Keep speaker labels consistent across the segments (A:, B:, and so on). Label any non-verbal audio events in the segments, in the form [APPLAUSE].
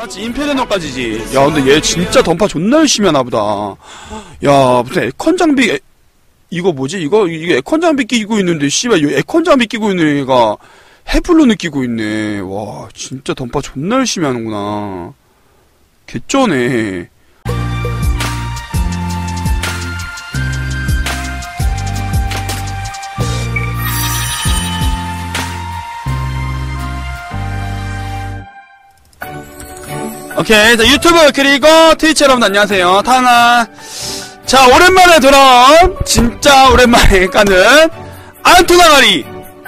A: 맞지 인페르노까지지. 야 근데 얘 진짜 던파 존나 열심히 하나 보다. 야 무슨 에컨 장비 에- 이거 뭐지? 이거 이거 에컨 장비 끼고 있는데 씨발 이 에컨 장비 끼고 있는 애가 헤블로 느끼고 있네. 와 진짜 던파 존나 열심히 하는구나. 개쩌네 오케이 자 유튜브 그리고 트위치 여러분 안녕하세요. 타나 자 오랜만에 돌아온 진짜 오랜만에 까는 안토나가리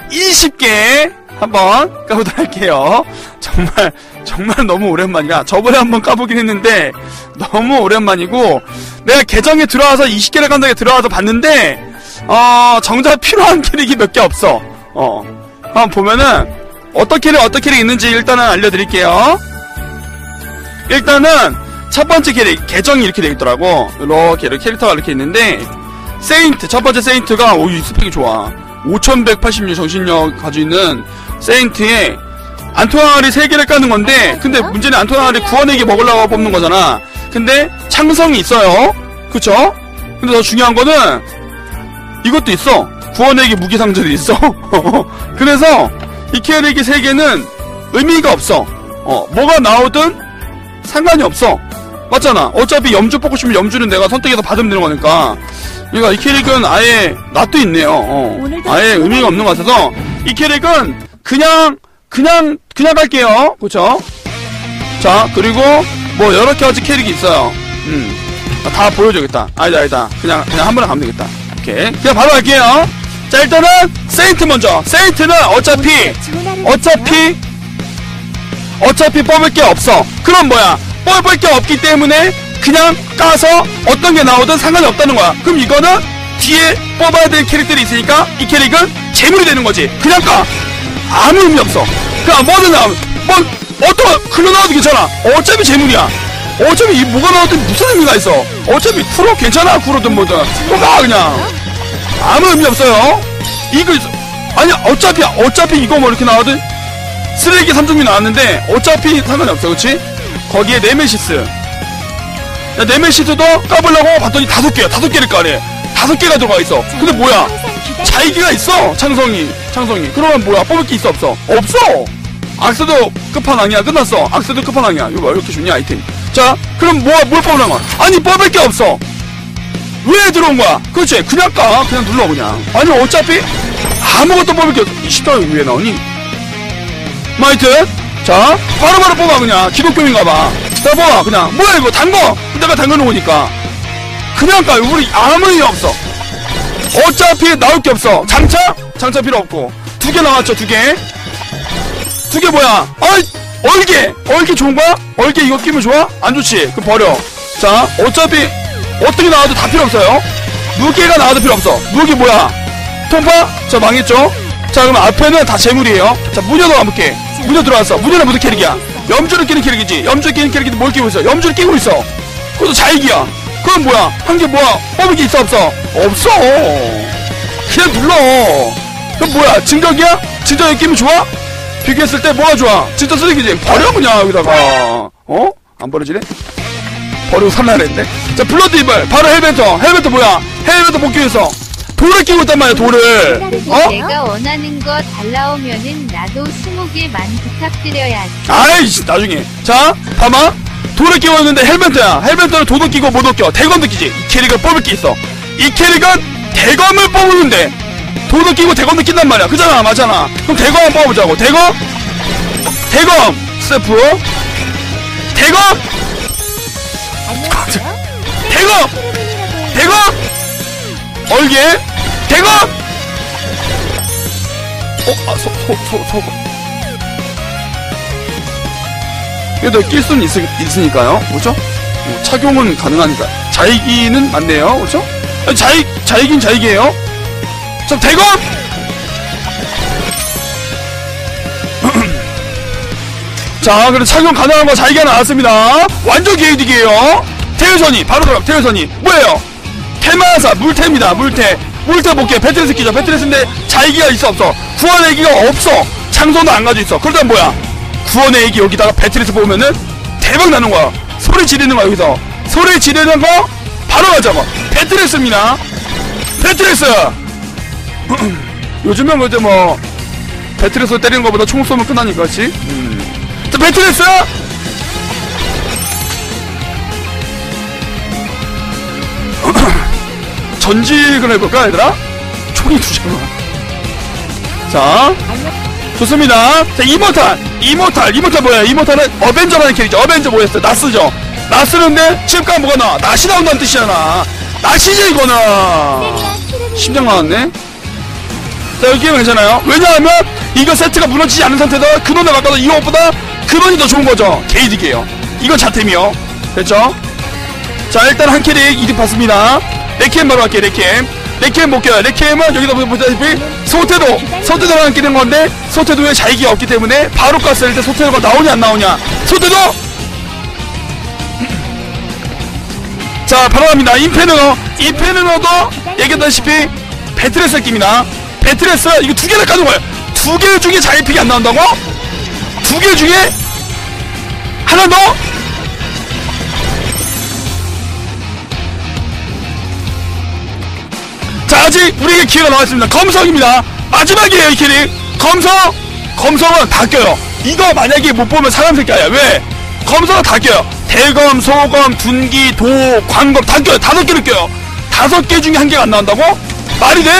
A: 20개 한번 까보도록 할게요. 정말 정말 너무 오랜만이라 저번에 한번 까보긴 했는데 너무 오랜만이고 내가 계정에 들어와서 20개를 깐다게 들어와서 봤는데 어 정작 필요한 캐릭이 몇 개 없어. 어 한번 보면은 어떤 캐릭 있는지 일단은 알려드릴게요 일단은 첫 번째 캐릭 계정이 이렇게 돼 있더라고. 이렇게 이렇게 캐릭터가 이렇게 있는데 세인트 첫 번째 세인트가 오 이 스펙이 좋아. 5186 정신력 가지고 있는 세인트에 안토나리 3개를 까는 건데 근데 문제는 안토나리 구원액이 먹으려고 뽑는 거잖아. 근데 창성이 있어요. 그쵸? 근데 더 중요한 거는 이것도 있어. 구원액이 무기상자도 있어. [LAUGHS] 그래서 이 캐릭이 3개는 의미가 없어. 어 뭐가 나오든 상관이 없어. 맞잖아. 어차피 염주 뽑고 싶으면 염주는 내가 선택해서 받으면 되는 거니까. 그러니까 이 캐릭은 아예 낯도 있네요. 어. 아예 의미가 없는 것 같아서 이 캐릭은 그냥 그냥 그냥 갈게요. 그렇죠? 자 그리고 뭐 여러 가지 캐릭이 있어요. 음. 아, 다 보여줘야겠다. 아니다 아니다. 그냥 그냥 한 번에 가면 되겠다. 오케이. 그냥 바로 갈게요. 자 일단은 세인트 먼저. 세인트는 어차피 어차피 어차피 뽑을 게 없어. 그럼 뭐야? 뽑을 게 없기 때문에 그냥 까서 어떤 게 나오든 상관이 없다는 거야. 그럼 이거는 뒤에 뽑아야 될 캐릭들이 있으니까 이 캐릭은 재물이 되는 거지. 그냥 까. 아무 의미 없어. 그냥 뭐든 나오면 뭐 어떤 글로 나와도 괜찮아. 어차피 재물이야. 어차피 이 뭐가 나오든 무슨 의미가 있어. 어차피 쿠로 괜찮아. 쿠로든 뭐든. 뭐가 그냥 아무 의미 없어요. 이거 아니 어차피 어차피 이거 뭐 이렇게 나오든 쓰레기 3종류 나왔는데 어차피 상관이 없어 그치? 거기에 네메시스. 야, 네메시스도 까보려고 봤더니 다섯 개야. 다섯 개를 까래. 다섯 개가 들어가 있어. 근데 뭐야? 자이기가 있어 창성이. 창성이. 그러면 뭐야? 뽑을 게 있어 없어? 없어! 악스도 끝판왕이야. 끝났어. 악스도 끝판왕이야. 이거 왜 이렇게 좋냐 아이템. 자 그럼 뭐야? 뭘 거야? 아니 뽑을 게 없어. 왜 들어온 거야? 그렇지. 그냥 까. 그냥 눌러 그냥. 아니 어차피 아무것도 뽑을 게 없어. 이 시간이 왜 나오니 마이트? 자 바로바로 뽑아 그냥. 기독교인가봐. 자 뽑아 그냥. 뭐야 이거? 단거! 내가 담궈놓은 거니까. 그냥 까 우리 아무 의미 없어. 어차피 나올 게 없어. 장차? 장차 필요 없고. 두 개 나왔죠 두개두 개 뭐야? 어이 얼개! 얼개 좋은 거야? 얼개 이거 끼면 좋아? 안 좋지? 그럼 버려. 자 어차피 어떻게 나와도 다 필요 없어요. 무게가 나와도 필요 없어. 무게 뭐야? 통파 자 망했죠 자 그러면 앞에는 다 재물이에요. 자 무녀도 가볼게 무녀 들어왔어. 무녀는 무슨 캐릭이야? 염주를 끼는 캐릭이지. 염주를 끼는 캐릭인데 뭘 끼고 있어? 염주를 끼고 있어. 그것도 자익이야. 그럼 뭐야? 한게 뭐야? 뽑을 게 있어 없어? 없어. 그냥 눌러. 그럼 뭐야? 진격이야? 진격이 끼면 좋아? 비교했을 때 뭐가 좋아? 진짜 쓰레기지. 버려 그냥 여기다가. 어? 안 버려지네? 버리고 살라 그랬는데 자 블러드 이블 바로 헬벤터. 헬벤터 뭐야? 헬벤터 복귀해서 돌을 끼고 있단 말이야 돌을. 어?
B: 내가 원하는 거 잘 나오면은 나도 20개만 부탁드려야지.
A: 아이씨 나중에. 자 봐봐. 돌을 끼고 있는데 헬멧이야. 헬멧을 도도 끼고 못 웃겨 대검도 끼지. 이 캐릭을 뽑을 게 있어. 이 캐릭은 대검을 뽑는데 도도 끼고 대검도 낀단 말이야. 그잖아 맞잖아. 그럼 대검 한번 뽑아보자고. 대검? 대검. 스프? 대검? [LAUGHS] 대검! 대검! 얼개 대검 어? 아, 소, 소, 소, 소. 그래도 낄 수는 있, 있으니까요. 그렇죠? 뭐 착용은 가능하니까. 자이기는 맞네요. 아니, 자이, 자이긴 자이기예요. 자, 대검! [CLEARS THROAT] 자, 그래 착용 가능한 거 자이기가 나왔습니다. 완전 개이득이에요. 태유선이, 바로 들어, 태유선이. 뭐예요? 테마사, 물태입니다, 물태. 물태 볼게. 배틀스 끼죠. 배틀스인데 자이기가 있어, 없어? 구원 애기가 없어. 창선도 안 가지고 있어. 그러다 뭐야? 구원의 애기 여기다가 배틀에서 보면은 대박 나는 거야 소리 지르는 거야 여기서 소리 지르는 거 바로 가자고 배트레스입니다 배트레스 요즘엔 그때 뭐 배트레스 때리는 것보다 총 쏘면 끝나니까 그렇지 음. 자 배트레스 전직을 해볼까 얘들아? 총이 두잖아 자 좋습니다. 자 이모탈 이모탈 이모탈 뭐야? 이모탈은 어벤져라는 캐릭터 어벤져 뭐였어? 나스죠. 나스는데 칩가 뭐가 나와? 낫이 나온다는 뜻이잖아. 낫이지 이거는. 심장 나왔네. 자 여기는 괜찮아요. 왜냐하면 이거 세트가 무너지지 않은 상태에서 근원에 바꿔서 이 옷보다 근원이 더 좋은 거죠. 게이득이에요. 이건 자템이요. 됐죠? 자 일단 한 캐릭 이득 봤습니다 레캠 바로 할게요 레캠 레캠 볼게요. 레캠은 여기다 보다시피 소태도 소태도랑 끼는 건데 소태도에 자익이 없기 때문에 바로 깠을 때 소태도가 나오냐 안 나오냐. 소태도! [CLEARS THROAT] 자 바로 갑니다. 인페르노 인페르노도 얘기했다시피 배틀레스 느낌이나 배틀레스 이거 두 개를 거예요. 두 개 중에 자익픽이 안 나온다고? 두 개 중에 하나 더? 아직 우리에게 기회가 남았습니다. 검성입니다. 마지막이에요 이 캐릭 검성 검성은 다 껴요. 이거 만약에 못 보면 사람 새끼 아니야. 왜? 검성은 다 껴요. 대검 소검 둔기 도 광검 다 껴요. 다섯 개를 껴요. 다섯 개 중에 한 개가 안 나온다고? 말이 돼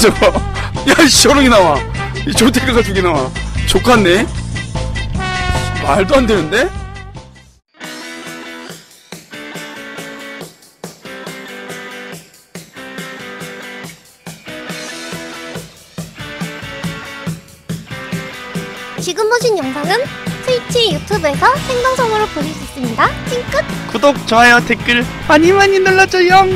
A: 저거 야이 저런게 나와. 이 조테크가 두개 나와. 족같네. 말도 안 되는데?
C: 지금 보신 영상은 트위치 유튜브에서 생방송으로 보실 수 있습니다. 찡끗!
A: 구독 좋아요 댓글 많이 많이 눌러줘요